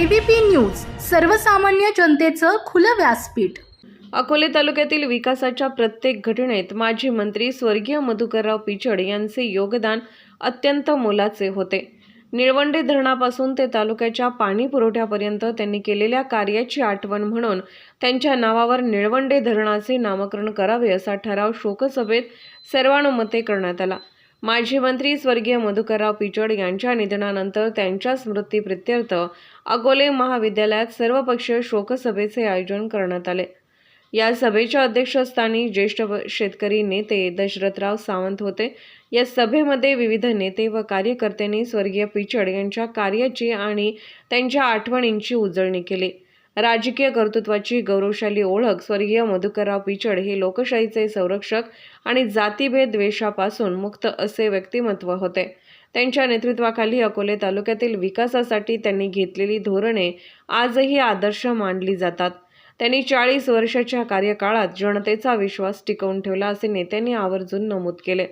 ABP news सर्वसामान्य जनतेचं खुलं व्यासपीठ. अकोले तालुक्यातील विकासाच्या प्रत्येक घटनेत माजी मंत्री स्वर्गीय मधुकरराव पिचड यांचे योगदान अत्यंत मोलाचे होते. निळवंडे धरणापासून ते तालुक्याच्या पाणी पुरवठ्यापर्यंत त्यांनी केलेल्या कार्याची आठवण म्हणून त्यांच्या नावावर निळवंडे धरणाचे नामकरण करावे असा ठराव शोकसभेत सर्वानुमते करण्यात आला. माजी मंत्री स्वर्गीय मधुकरराव पिचड यांच्या निधनानंतर त्यांच्या स्मृतीप्रित्यर्थ अकोले महाविद्यालयात सर्वपक्षीय शोकसभेचे आयोजन करण्यात आले. या सभेच्या अध्यक्षस्थानी ज्येष्ठ शेतकरी नेते दशरथराव सावंत होते. या सभेमध्ये विविध नेते व कार्यकर्त्यांनी स्वर्गीय पिचड यांच्या कार्याची आणि त्यांच्या आठवणींची उजळणी केली. राजकीय कर्तृत्वाची गौरवशाली ओळख स्वर्गीय मधुकरराव पिचड हे लोकशाहीचे संरक्षक आणि जातीभेद द्वेषापासून मुक्त असे व्यक्तिमत्व होते. त्यांच्या नेतृत्वाखाली अकोले तालुक्यातील विकासासाठी त्यांनी घेतलेली धोरणे आजही आदर्श मानली जातात. त्यांनी चाळीस वर्षाच्या कार्यकाळात जनतेचा विश्वास टिकवून ठेवला असे नेत्यांनी आवर्जून नमूद केले.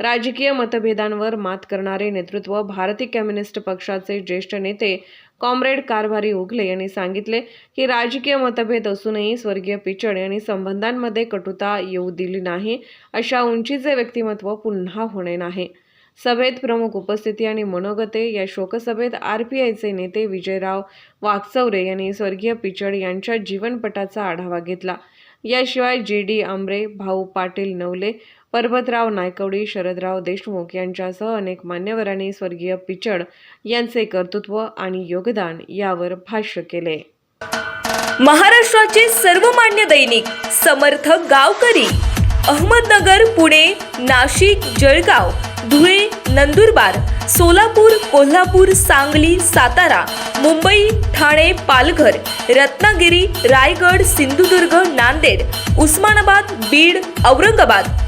राजकीय मतभेदांवर मात करणारे नेतृत्व भारतीय कम्युनिस्ट पक्षाचे ज्येष्ठ नेते कॉम्रेड कारभारी उगले यांनी सांगितले की राजकीय मतभेद असूनही स्वर्गीय पिचड यांनी संबंधांमध्ये कटुता येऊ दिली नाही अशा उंचीचे व्यक्तिमत्व पुन्हा होणे नाही. सभेत प्रमुख उपस्थिती आणि मनोगते या शोकसभेत आर पी आयचे नेते विजयराव वाकचौरे यांनी स्वर्गीय पिचड यांच्या जीवनपटाचा आढावा घेतला. याशिवाय जी डी आंबरे भाऊ पाटील नवले पर्वतराव नायकवडी शरदराव देशमुख यांच्यासह अनेक मान्यवरांनी स्वर्गीय पिचड यांचे कर्तृत्व आणि योगदान यावर भाष्य केले. महाराष्ट्राचे सर्वमान्य दैनिक समर्थ गावकरी अहमदनगर पुणे नाशिक जळगाव धुळे नंदुरबार सोलापूर कोल्हापूर सांगली सातारा मुंबई ठाणे पालघर रत्नागिरी रायगड सिंधुदुर्ग नांदेड उस्मानाबाद बीड औरंगाबाद